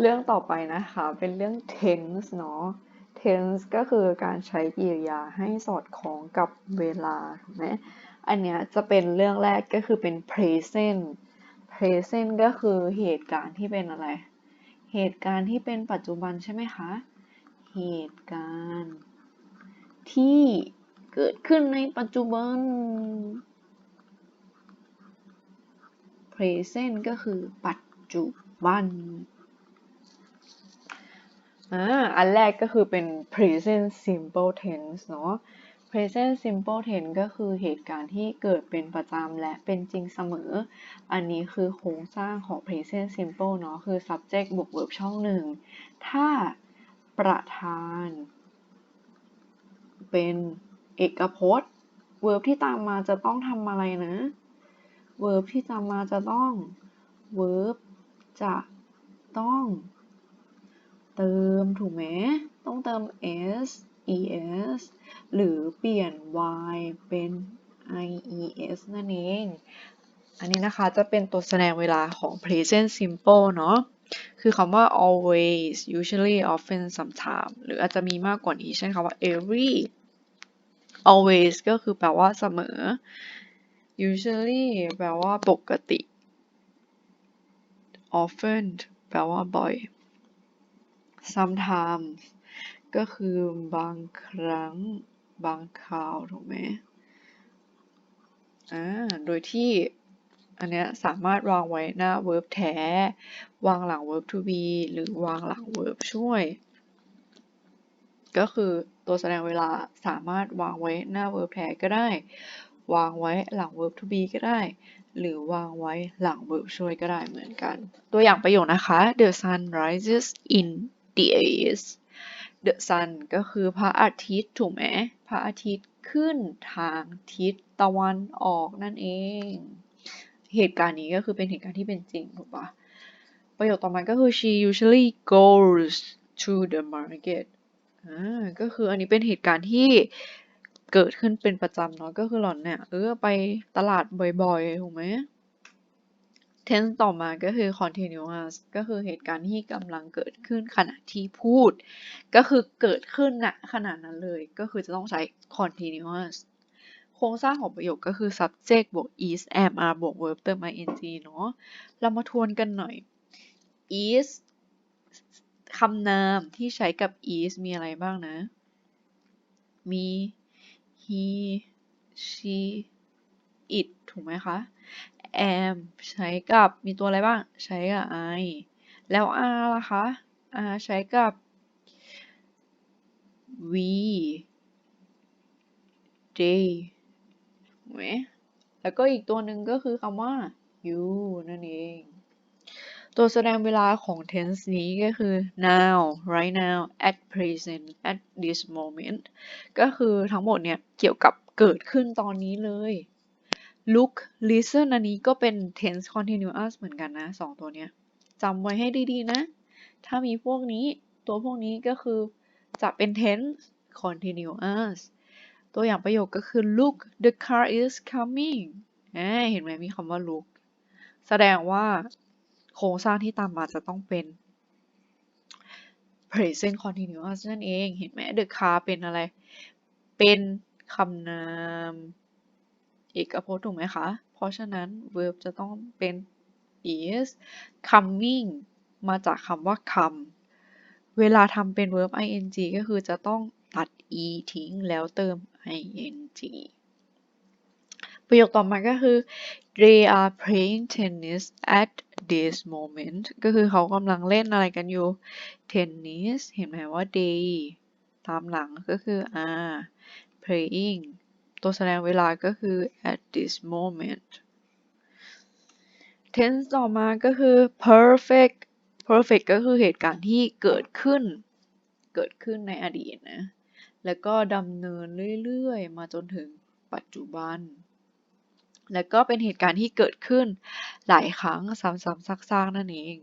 เรื่องต่อไปนะคะ เป็นเรื่อง tense เนาะ tense ก็คือการใช้กริยาให้สอดคล้องกับเวลาถูกไหมอันเนี้ยจะเป็นเรื่องแรกก็คือเป็น present present ก็คือเหตุการณ์ที่เป็นอะไร เหตุการณ์ที่เป็นปัจจุบันใช่ไหมคะ เหตุการณ์ ที่เกิดขึ้นในปัจจุบัน present ก็คือปัจจุบัน อ่าอันแรกก็คือเป็น present simple tense เนาะ present simple tense ก็คือเหตุการณ์ที่เกิดเป็นประจำและเป็นจริงเสมอ อันนี้คือโครงสร้างของ present simple เนาะ คือ subject บวก verb ช่องหนึ่ง ถ้าประธานเป็นเอกพจน์ verb ที่ตามมาจะต้องทำอะไรนะ verb ที่ตามมาจะต้อง verb จะต้อง เติมถูกไหมต้องเติม s es หรือเปลี่ยน y เป็น ies นั่นเอง อันนี้นะคะจะเป็นตัวแสดงเวลาของ present simple เนาะคือคำว่า always usually often sometime หรืออาจจะมีมากกว่านี้เช่นคำว่า every always ก็คือแปลว่าเสมอ usually แปลว่าปกติ often แปลว่าบ่อย sometimes ก็คือบางครั้งบางคราว ถูกไหมอ่าโดยที่อันเนี้ยสามารถวางไว้หน้า verb แท้ วางหลัง verb to be หรือวางหลัง verb ช่วย ก็คือตัวแสดงเวลาสามารถวางไว้หน้า verb แท้ก็ได้ วางไว้หลัง verb to be ก็ได้ หรือวางไว้หลัง verb ช่วยก็ได้เหมือนกัน ตัวอย่างประโยคนะคะ The sun rises in the east The sun ก็คือพระอาทิตย์ถูกไหมพระอาทิตย์ขึ้นทางทิศตะวันออกนั่นเอง เหตุการณ์นี้ก็คือเป็นเหตุการณ์ที่เป็นจริงถูกปะประโยคต่อมาก็คือ she usually goes to the market อ่าก็คืออันนี้เป็นเหตุการณ์ที่เกิดขึ้นเป็นประจำเนาะก็คือหล่อนเนี่ยเออไปตลาดบ่อยๆถูกไหม tense ต่อมาก็คือ continuous ก็คือเหตุการณ์ที่กำลังเกิดขึ้นขณะที่พูด ก็คือเกิดขึ้นณขณะนั้นเลย ก็คือจะต้องใช้ continuous โครงสร้างของประโยคก็คือ subject บวก is am are บวก verb เติม ing เนาะ เรามาทวนกันหน่อย is คำนามที่ใช้กับ is มีอะไรบ้างนะ มี he she it ถูกไหมคะ am ใช้กับมีตัวอะไรบ้าง ใช้กับ I แล้ว are ล่ะคะ are ใช้กับ we they ถูกไหมแล้วก็อีกตัวหนึ่งก็คือคำว่า you นั่นเอง ตัวแสดงเวลาของ tense นี้ก็คือ now right now at present at this moment ก็คือทั้งหมดเนี่ย เกี่ยวกับเกิดขึ้นตอนนี้เลย look listen อันนี้ก็เป็น tense continuous เหมือนกันนะสองตัวเนี้ยจำไว้ให้ดีๆนะ ถ้ามีพวกนี้ตัวพวกนี้ก็คือจะเป็น tense continuous ตัวอย่างประโยคก็คือ look the car is coming เห็นไหมมีคำว่า look แสดงว่าโครงสร้างที่ตามมาจะต้องเป็น present continuous นั่นเอง เห็นไหม the car เป็นอะไร เป็นคำนาม เอกพจน์ถูกไหมคะ เพราะฉะนั้น verb จะต้องเป็น is coming มาจากคำว่า come เวลาทำเป็น verb ing ก็คือจะต้องตัด e ทิ้งแล้วเติม ing ประโยคต่อมาก็คือ they are playing tennis at this moment ก็คือเขากำลังเล่นอะไรกันอยู่ tennis เห็นไหมว่า they ตามหลังก็คือ are playing ตัวแสดงเวลาก็คือ at this moment tense ต่อมาก็คือ perfect perfect ก็คือเหตุการณ์ที่เกิดขึ้น เกิดขึ้นในอดีตนะ แล้วก็ดำเนินเรื่อยๆ มาจนถึงปัจจุบัน แล้วก็เป็นเหตุการณ์ที่เกิดขึ้นหลายครั้งซ้ำๆซากๆนั่นเอง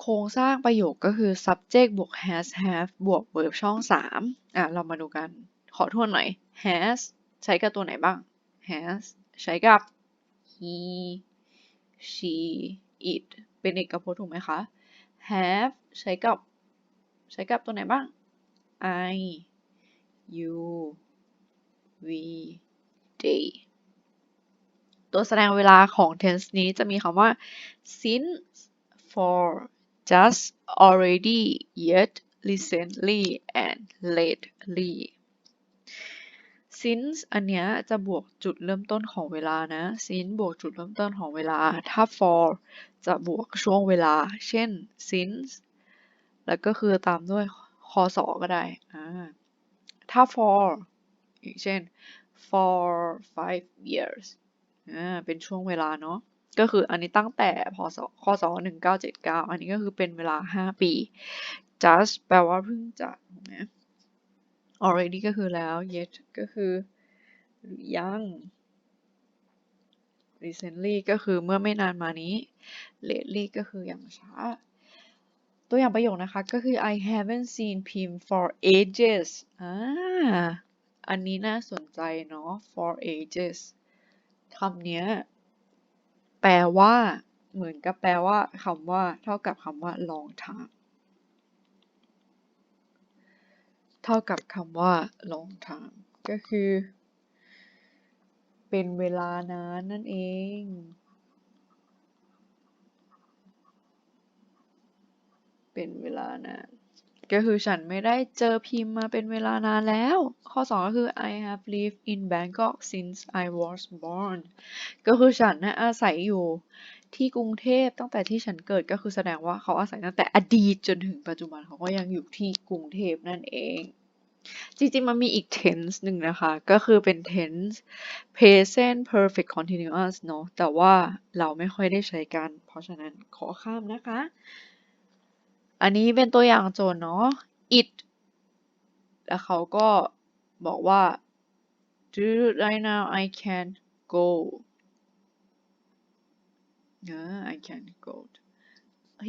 โครงสร้างประโยคก็คือ subject บวก has have บวก verb ช่อง 3 อะ เรามาดูกัน ขอทวนหน่อย has ใช้กับตัวไหนบ้าง has ใช้กับ he she it เป็นเอกพจน์ถูกไหมคะ have ใช้กับ ใช้กับตัวไหนบ้าง I you we they ตัวแสดงเวลาของ tense นี้จะมีคำว่า since for just already yet recently and lately since อันเนี้ยจะบวกจุดเริ่มต้นของเวลานะ since บวกจุดเริ่มต้นของเวลา ถ้า for จะบวกช่วงเวลา เช่น since แล้วก็คือตามด้วยคศก็ได้ ถ้า for อย่างเช่น for five years เป็นช่วงเวลาเนาะ ก็คืออันนี้ตั้งแต่พศคศ1979 อันนี้ก็คือเป็นเวลา 5 ปี just แปลว่าเพิ่งจะถูกไหม already ก็คือแล้ว yet ก็คือหรือยัง recently ก็คือเมื่อไม่นานมานี้ lately ก็คืออย่างช้า ตัวอย่างประโยคนะคะ ก็คือ I haven't seen Pim for ages อ่าอันนี้น่าสนใจเนาะ for ages คำนี้แปลว่า เหมือนกับแปลว่าคำว่า เท่ากับคำว่า long time เท่ากับคำว่า long time ก็คือ เป็นเวลานานนั่นเอง เป็นเวลานาน ก็คือฉันไม่ได้เจอพิมพ์มาเป็นเวลานานแล้ว ข้อ 2 ก็คือ I have lived in Bangkok since I was born ก็คือฉันนะอาศัยอยู่ที่กรุงเทพตั้งแต่ที่ฉันเกิดก็คือแสดงว่าเขาอาศัยตั้งแต่อดีตจนถึงปัจจุบันเขาก็ยังอยู่ที่กรุงเทพนั่นเอง จริงๆ มันมีอีก tense หนึ่งนะคะ ก็คือเป็น tense present perfect continuous เนอะแต่ว่าเราไม่ค่อยได้ใช้กัน เพราะฉะนั้นขอข้ามนะคะ อันนี้เป็นตัวอย่างโจทย์เนาะ it แล้วเขาก็บอกว่า dude right now I can go เออ I can go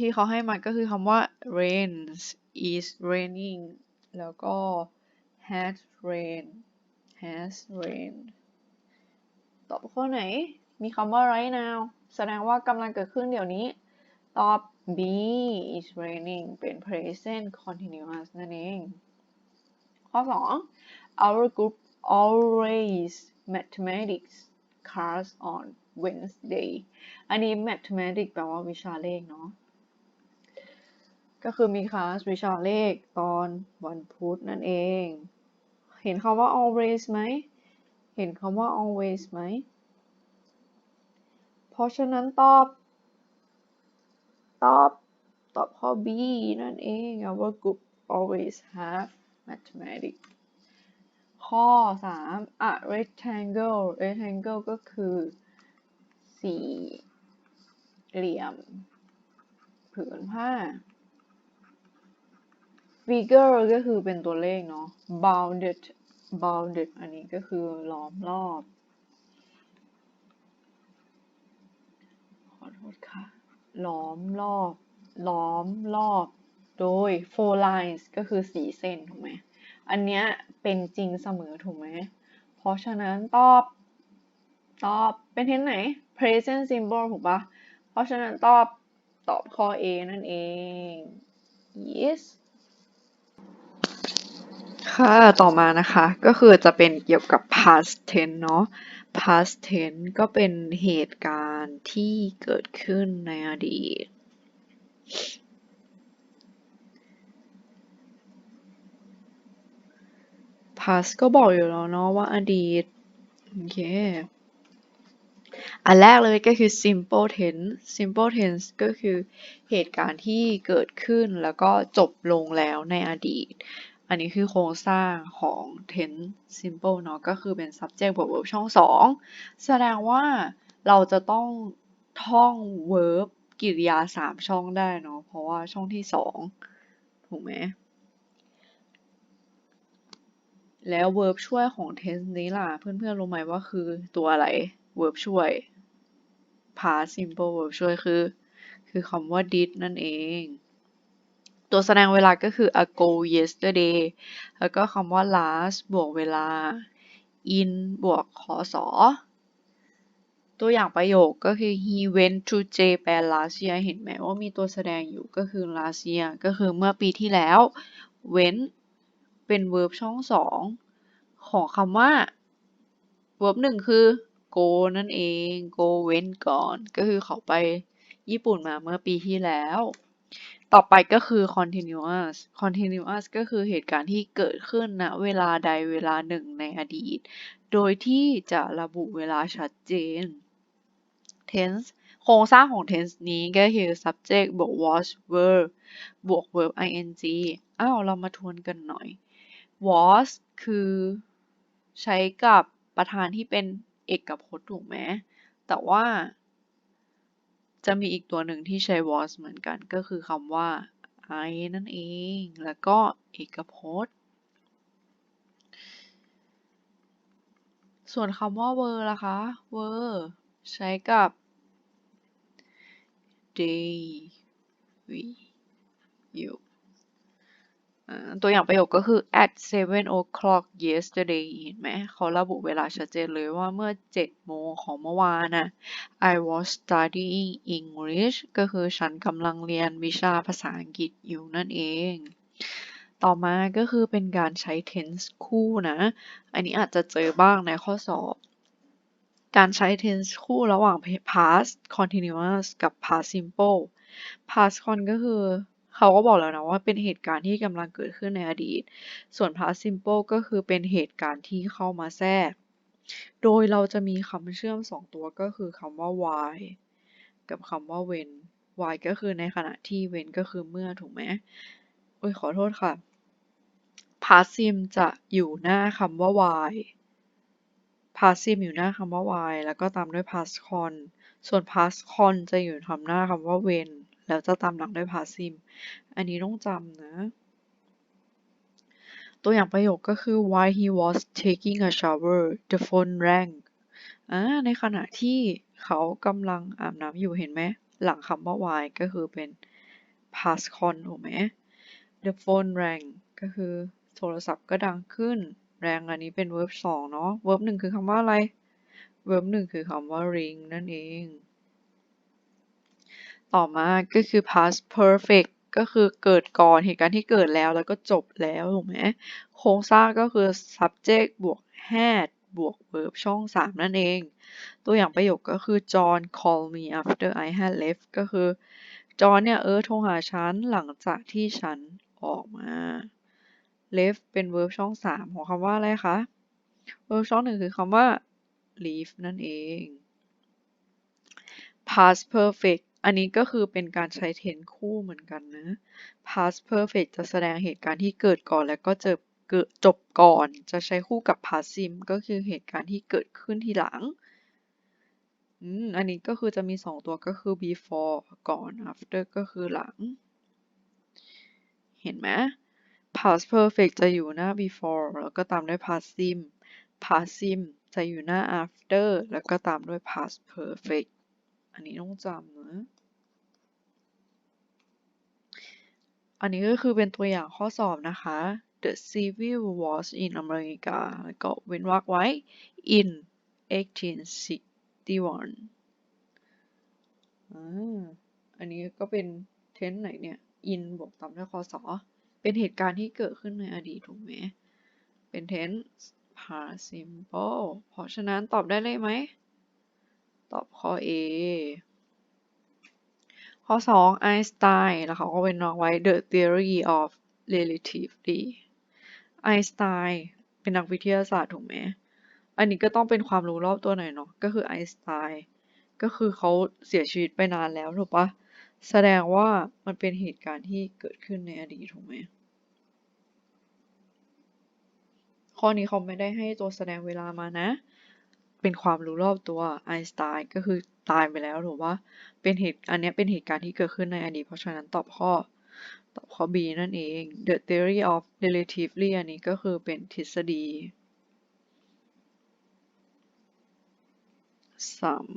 ที่เขาให้มาก็คือคำว่า rains is raining แล้วก็ has rain has rain ตอบข้อไหน มีคำว่า right now แสดงว่ากำลังเกิดขึ้นเดี๋ยวนี้ ตอบ B is raining เป็น present continuous นั่นเอง ข้อ 2 our group always mathematics class on Wednesday อันนี้ mathematics แปลว่าวิชาเลขเนาะ ก็คือมีคลาสวิชาเลขตอนวันพุธนั่นเอง เห็นคำว่า always ไหม เห็นคำว่า always ไหม เพราะฉะนั้นตอบ ตอบตอบ ข้อ B นั่นเอง our group always have mathematics ข้อ 3 a rectangle rectangle ก็คือสี่เหลี่ยม ผืนผ้า figure ก็คือเป็นตัวเลขเนาะ bounded bounded อันนี้ก็คือล้อมรอบ ขอโทษค่ะ ล้อมรอบ ล้อมรอบ โดย four lines ก็คือสี่เส้นถูกไหมอันเนี้ยเป็นจริงเสมอถูกไหม เพราะฉะนั้นตอบ ตอบเป็นเทนไหน present symbol ถูกปะเพราะฉะนั้นตอบตอบข้อ A นั่นเอง yes ค่ะ ต่อมานะคะ ก็คือจะเป็นเกี่ยวกับ past tense เนาะ past tense ก็เป็นเหตุการณ์ที่เกิดขึ้นในอดีต past ก็บอกอยู่แล้วเนาะว่าอดีต โอเค อันแรกเลยก็คือ simple tense simple tense ก็คือเหตุการณ์ที่เกิดขึ้นแล้วก็จบลงแล้วในอดีต อันนี้คือโครงสร้างของ tense simple เนาะก็คือเป็น subject บวก verb ช่อง2แสดงว่าเราจะต้องท่อง verb กริยา3ช่องได้เนาะเพราะว่าช่องที่2ถูกไหมแล้ว verb ช่วยของ tense นี้ล่ะ เพื่อนๆรู้ไหมว่าคือตัวอะไร verb ช่วย past simple verb ช่วยคือ คือคำว่า did นั่นเอง ตัวแสดงเวลาก็คือ ago yesterday แล้วก็คำว่า last บวกเวลา in บวกคศตัวอย่างประโยคก็คือ he went to Japan last year เห็นไหมว่ามีตัวแสดงอยู่ก็คือ last year ก็คือเมื่อปีที่แล้ว went เป็น verb ช่องสองของคำว่า verb หนึ่งคือ go นั่นเอง go went ก่อน ก็คือเขาไปญี่ปุ่นมาเมื่อปีที่แล้ว ต่อไปก็คือ continuous continuous ก็คือเหตุการณ์ที่เกิดขึ้นณเวลาใดเวลาหนึ่งในอดีต โดยที่จะระบุเวลาชัดเจน tense โครงสร้างของ tense นี้ก็คือ subject บวก was verb บวก verb ing อ้าว เรามาทวนกันหน่อย was คือใช้กับประธานที่เป็นเอกพจน์ถูกไหมแต่ว่า จะมีอีกตัวหนึ่งที่ใช้ was เหมือนกันก็คือคำว่า I นั่นเอง แล้วก็เอกพจน์ ส่วนคำว่า were ล่ะคะ were ใช้กับ they we you ตัวอย่างประโยคก็คือ at seven o'clock yesterday เห็นไหมเขาระบุเวลาชัดเจนเลยว่าเมื่อ 7 โมงของเมื่อวานน่ะ I was studying English ก็คือฉันกำลังเรียนวิชาภาษาอังกฤษอยู่นั่นเอง ต่อมาก็คือเป็นการใช้ tense คู่นะ อันนี้อาจจะเจอบ้างในข้อสอบ การใช้ tense คู่ระหว่าง past continuous กับ past simple past con ก็คือ เขาก็บอกแล้วนะว่าเป็นเหตุการณ์ที่กำลังเกิดขึ้นในอดีต ส่วน past simple ก็คือเป็นเหตุการณ์ที่เข้ามาแทรก โดยเราจะมีคำเชื่อมสองตัวก็คือคำว่า why กับคำว่า when why ก็คือในขณะที่ when ก็คือเมื่อถูกไหมโอ้ยขอโทษค่ะ past sim จะอยู่หน้าคำว่า why past sim อยู่หน้าคำว่า why แล้วก็ตามด้วย past con ส่วน past con จะอยู่ทำหน้าคำว่า when แล้วจะตามหลังด้วย past sim อันนี้ต้องจำนะ ตัวอย่างประโยคก็คือ while he was taking a shower the phone rang อ่าในขณะที่เขากำลังอาบน้ำอยู่เห็นไหม หลังคำว่า why ก็คือเป็น past con ถูกไหม the phone rang ก็คือโทรศัพท์ก็ดังขึ้น แรงอันนี้เป็น verb 2 เนาะ verb 1 คือคำว่าอะไร verb 1 คือคำว่า ring นั่นเอง ต่อมาก็คือ past perfect ก็คือเกิดก่อนเหตุการณ์ที่เกิดแล้วแล้วก็จบแล้วถูกไหมโครงสร้างก็คือ subject บวก had บวก verb ช่อง 3 นั่นเอง ตัวอย่างประโยคก็คือ John called me after I had left ก็คือ John เนี่ย เออโทรหาฉันหลังจากที่ฉันออกมา left เป็น verb ช่อง 3 ของคำว่าอะไรคะ verb ช่องหนึ่งคือคำว่า leave นั่นเอง past perfect อันนี้ก็คือเป็นการใช้ tense คู่เหมือนกันนะ past perfect จะแสดงเหตุการณ์ที่เกิดก่อนแล้วก็จอเกิดจบก่อน จะใช้คู่กับ past sim ก็คือเหตุการณ์ที่เกิดขึ้นทีหลัง อันนี้ก็คือจะมี 2 ตัวก็คือ before ก่อน after ก็คือหลัง เห็นไหม past perfect จะอยู่หน้า before แล้วก็ตามด้วย past sim past sim จะอยู่หน้า after แล้วก็ตามด้วย past perfect อันนี้ต้องจำนะ อันนี้ก็คือเป็นตัวอย่างข้อสอบนะคะ The Civil War in America แล้วก็เว้นวรรคไว้ in 1861อ่าอันนี้ก็เป็น tense ไหนเนี่ย in บวกตามด้วยคศเป็นเหตุการณ์ที่เกิดขึ้นในอดีตถูกไหม เป็น tense past simple เพราะฉะนั้นตอบได้เลยไหม ตอบข้อ A ข้อ 2 ไอน์สไตน์แล้วเขาก็เป็นนอกไว้ The Theory of Relativity ไอน์สไตน์เป็นนักวิทยาศาสตร์ถูกไหม อันนี้ก็ต้องเป็นความรู้รอบตัวหน่อยเนาะ ก็คือไอน์สไตน์ก็คือเขาเสียชีวิตไปนานแล้วถูกปะแสดงว่ามันเป็นเหตุการณ์ที่เกิดขึ้นในอดีตถูกไหม ข้อนี้เขาไม่ได้ให้ตัวแสดงเวลามานะ เป็นความรู้รอบตัวไอน์สไตน์ก็คือตายไปแล้วถูกปะเป็นเหตุอันนี้เป็นเหตุการณ์ที่เกิดขึ้นในอดีตเพราะฉะนั้นตอบข้อตอบข้อ B นั่นเอง The theory of relativity อันนี้ก็คือเป็นทฤษฎีสัม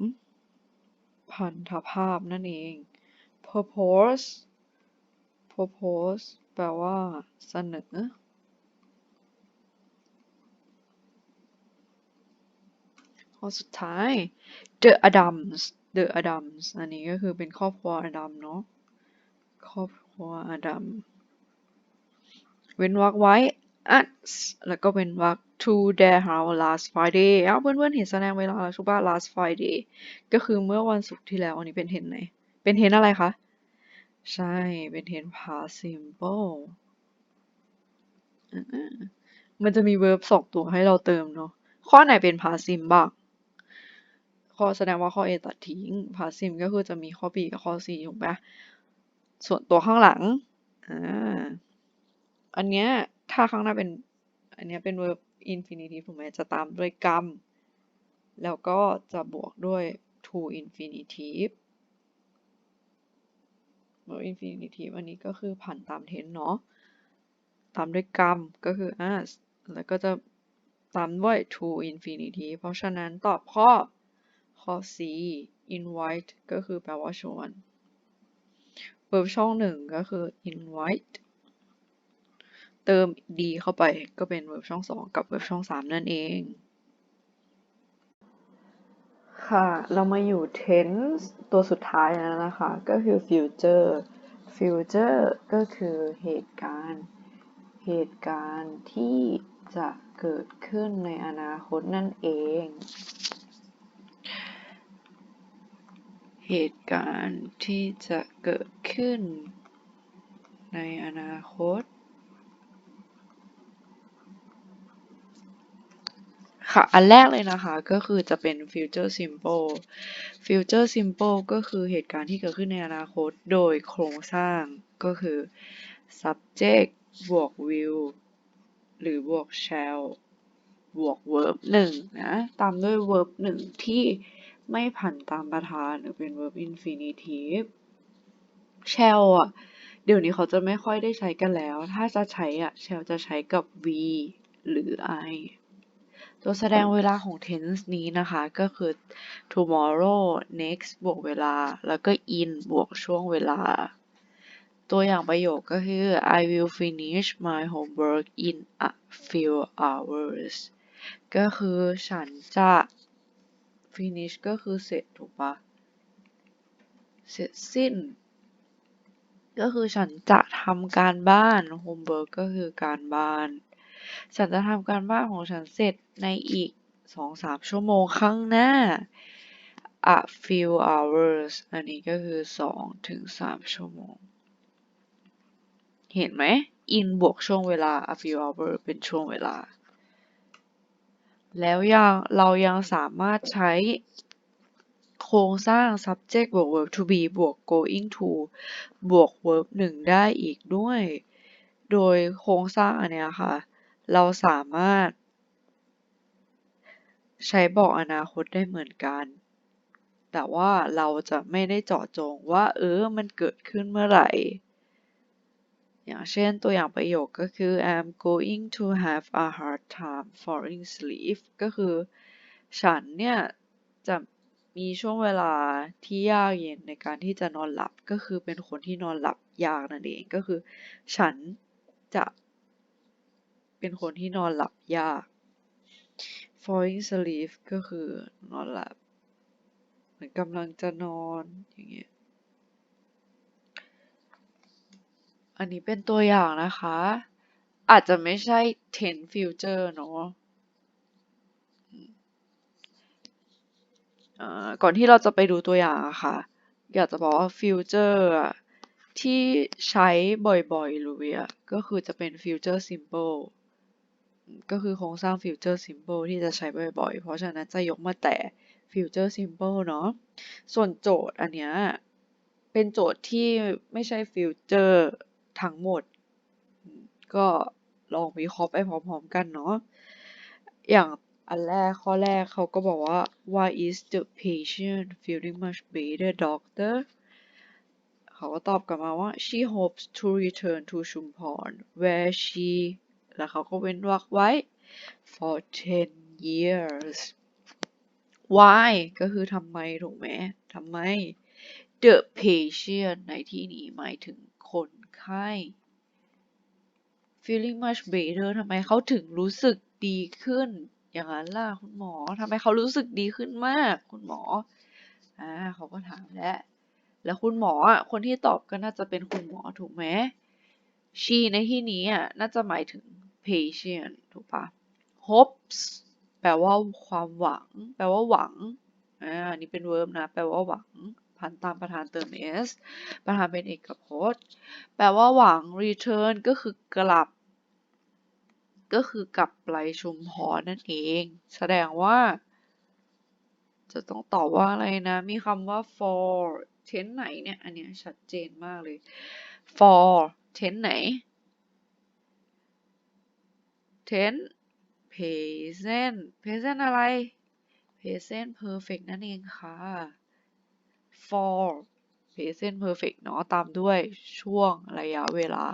พันธภาพนั่นเอง purpose purpose แปลว่าเสนอ ข้อสุดท้าย The Adams The Adams อันนี้ก็คือเป็นครอบครัวอดัมเนาะ ครอบครัวอดัม เว้นวรรคไว้ us แล้วก็เว้นวรรค to their house last Friday เอ้าเพื่อนๆเห็นแสดงเวลาแล้วใช่ปะ last Friday ก็คือเมื่อวันศุกร์ที่แล้ว อันนี้เป็นเทนไหน เป็นเทนอะไรคะ ใช่ เป็นเทน past simple มันจะมี verb สองตัวให้เราเติมเนาะ ข้อไหนเป็น past sim บ้าง ข้อแสดงว่าข้อ A ตัดทิ้ง past sim ก็คือจะมีข้อ B กับข้อ C ถูกปะส่วนตัวข้างหลังอ่าอันเนี้ยถ้าข้างหน้าเป็น อันเนี้ยเป็น verb infinitive ถูกไหมจะตามด้วยกรรม แล้วก็จะบวกด้วย to infinitive verb infinitive อันนี้ก็คือผันตาม tense เนาะตามด้วยกรรมก็คือ as แล้วก็จะตามด้วย to infinitive เพราะฉะนั้นตอบข้อ ข้อ C invite ก็คือแปลว่าชวน verb ช่องหนึ่งก็คือ invite เติม d เข้าไปก็เป็น verb ช่องสองกับ verb ช่องสามนั่นเอง ค่ะ เรามาอยู่ tense ตัวสุดท้ายแล้วนะคะ ก็คือ future future ก็คือเหตุการณ์ เหตุการณ์ที่จะเกิดขึ้นในอนาคตนั่นเอง เหตุการณ์ที่จะเกิดขึ้น ในอนาคต ค่ะ อันแรกเลยนะคะก็คือจะเป็น future simple future simple ก็คือเหตุการณ์ที่เกิดขึ้นในอนาคตโดยโครงสร้างก็คือ subject บวก will หรือบวก shall บวก verb หนึ่งนะ ตามด้วย verb หนึ่งที่ ไม่ผันตามประธานหรือเป็น verb infinitive shall อะ เดี๋ยวนี้เขาจะไม่ค่อยได้ใช้กันแล้ว ถ้าจะใช้อะ shall จะใช้กับ we หรือ I ตัวแสดงเวลาของ tense นี้นะคะก็คือ tomorrow next บวกเวลา แล้วก็ in บวกช่วงเวลา ตัวอย่างประโยคก็คือ I will finish my homework in a few hours ก็คือฉันจะ finish ก็คือเสร็จถูกปะเสร็จสิ้น ก็คือฉันจะทำการบ้าน homework ก็คือการบ้าน ฉันจะทำการบ้านของฉันเสร็จในอีก 2-3 ชั่วโมงข้างหน้า a few hours อันนี้ก็คือ2-3ชั่วโมง เห็นไหม in บวกช่วงเวลา a few hours เป็นช่วงเวลา แล้วยังเรายังสามารถใช้โครงสร้าง subject บวก verb to be บวก going to บวก verb หนึ่งได้อีกด้วย โดยโครงสร้างอันเนี้ยค่ะ เราสามารถ ใช้บอกอนาคตได้เหมือนกัน แต่ว่าเราจะไม่ได้เจาะจงว่า เออ มันเกิดขึ้นเมื่อไหร่ อย่างเช่นตัวอย่างประโยคก็คือ I'm going to have a hard time falling asleep ก็คือ ฉันเนี่ย จะมีช่วงเวลาที่ยากเย็นในการที่จะนอนหลับก็คือเป็นคนที่นอนหลับยากนั่นเองก็คือ ฉันจะเป็นคนที่นอนหลับยาก falling asleep ก็คือนอนหลับ เหมือนกำลังจะนอนอย่างเงี้ย อันนี้เป็นตัวอย่างนะคะ อาจจะไม่ใช่ tense future เนอะก่อนที่เราจะไปดูตัวอย่างอะค่ะ อยากจะบอกว่า future อะที่ใช้บ่อยๆเลยก็คือจะเป็น future simple ก็คือโครงสร้าง future simple ที่จะใช้บ่อยๆ เพราะฉะนั้นจะยกมาแต่ future simple เนาะ ส่วนโจทย์อันเนี้ยเป็นโจทย์ที่ไม่ใช่ future ทั้งหมด ก็ลองวิเคราะห์ไปพร้อมๆกันเนาะ อย่างอันแรกข้อแรกเขาก็บอกว่า why is the patient feeling much better doctor เขาก็ตอบกลับมาว่า she hopes to return to Chumpon where she แล้วเขาก็เว้นวรรคไว้ for 10 years why ก็คือทำไมถูกไหมทำไม the patient ในที่นี้หมายถึงคน ไข้ feeling much better ทำไมเขาถึงรู้สึกดีขึ้น อย่างนั้นล่ะคุณหมอทำไมเขารู้สึกดีขึ้นมาก คุณหมออ่าเขาก็ถามแล้วแล้วคุณหมออะคนที่ตอบก็น่าจะเป็นคุณหมอถูกไหม she ในที่นี้อะน่าจะหมายถึง patient ถูกปะ hopes แปลว่าความหวัง แปลว่าหวังอ่านี่เป็น verb นะ แปลว่าหวัง พันตามประธานเติม s ประธานเป็นเอกพจน์ แปลว่าหวัง return ก็คือกลับ ก็คือกลับไปชุมพรนั่นเอง แสดงว่า จะต้องตอบว่าอะไรนะ มีคำว่า for tense ไหนเนี่ย อันเนี้ยชัดเจนมากเลย for tense ไหน tense present present อะไร present perfect นั่นเองค่ะ for present perfect เนาะตามด้วยช่วงระยะเวลา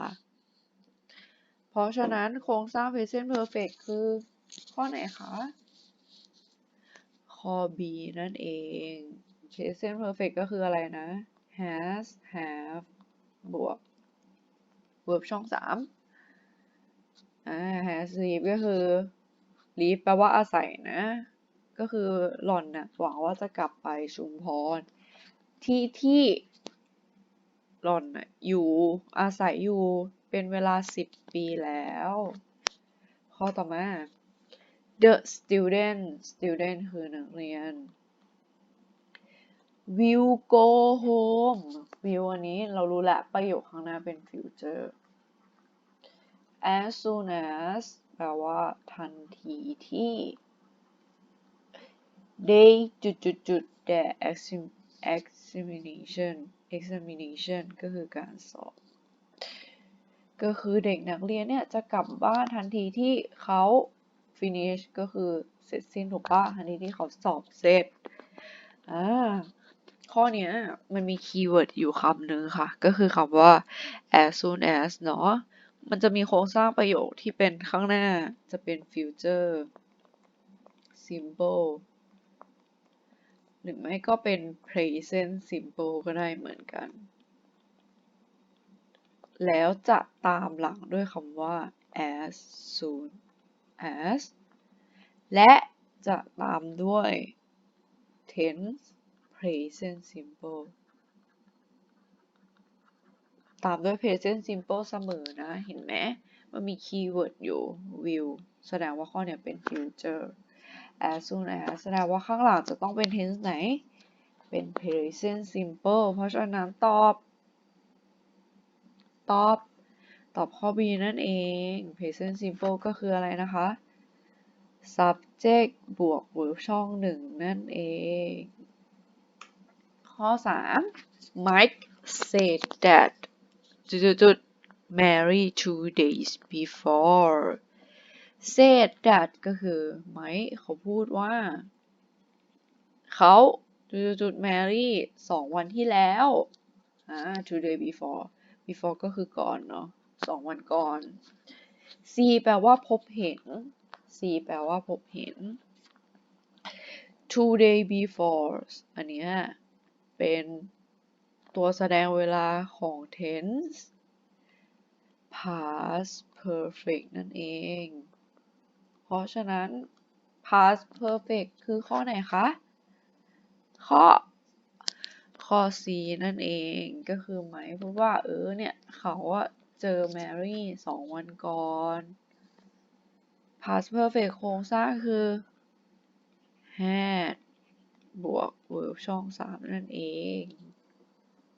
เพราะฉะนั้นโครงสร้าง present perfect คือข้อไหนคะ ข้อ B นั่นเอง present perfect ก็คืออะไรนะ has have บวก verb ช่อง3อ่า has leave ก็คือ leave แปลว่าอาศัยนะ ก็คือหล่อนน่ะหวังว่าจะกลับไปชุมพร ที่ที่หล่อนอยู่อาศัยอยู่เป็นเวลา 10 ปีแล้ว ข้อต่อมา the student student คือนักเรียน will go home will อันนี้เรารู้แหละประโยคข้างหน้าเป็น future as soon as แปลว่าทันทีที่ they จุดจุดจุด their exam- examination examination ก็คือการสอบ ก็คือเด็กนักเรียนเนี่ยจะกลับบ้านทันทีที่เขา finish ก็คือเสร็จสิ้นถูกปะทันทีที่เขาสอบเสร็จอ่าข้อนี้มันมีคีย์เวิร์ดอยู่คำหนึ่งค่ะ ก็คือคำว่า as soon as เนาะมันจะมีโครงสร้างประโยคที่เป็นข้างหน้าจะเป็น future simple หรือไม่ก็เป็น present simple ก็ได้เหมือนกัน แล้วจะตามหลังด้วยคำว่า as soon as และจะตามด้วย tense present simple ตามด้วย present simple เสมอนะ เห็นไหม มันมีคีย์เวิร์ดอยู่ will แสดงว่าข้อเนี้ยเป็น future as soon as แสดงว่าข้างหลังจะต้องเป็น tense ไหน เป็น present simple เพราะฉะนั้นตอบ ตอบ ตอบข้อ B นั่นเอง present simple ก็คืออะไรนะคะ subject บวก verb ช่องหนึ่งนั่นเอง ข้อ 3 Mike said that จุดๆ Mary two days before said that ก็คือไมค์เขาพูดว่า เขาจุดๆ Mary สองวันที่แล้วอ่า two day before before ก็คือก่อนเนาะสองวันก่อน C แปลว่าพบเห็น C แปลว่าพบเห็น two day before อันเนี้ยเป็นตัวแสดงเวลาของ tense past perfect นั่นเอง เพราะฉะนั้น past perfect คือข้อไหนคะ ข้อ ข้อ C นั่นเองก็คือหมายพูดว่าเออเนี่ย เขาอะเจอแมรี่สองวันก่อน past perfect โครงสร้างคือ had บวก verb ช่อง 3 นั่นเอง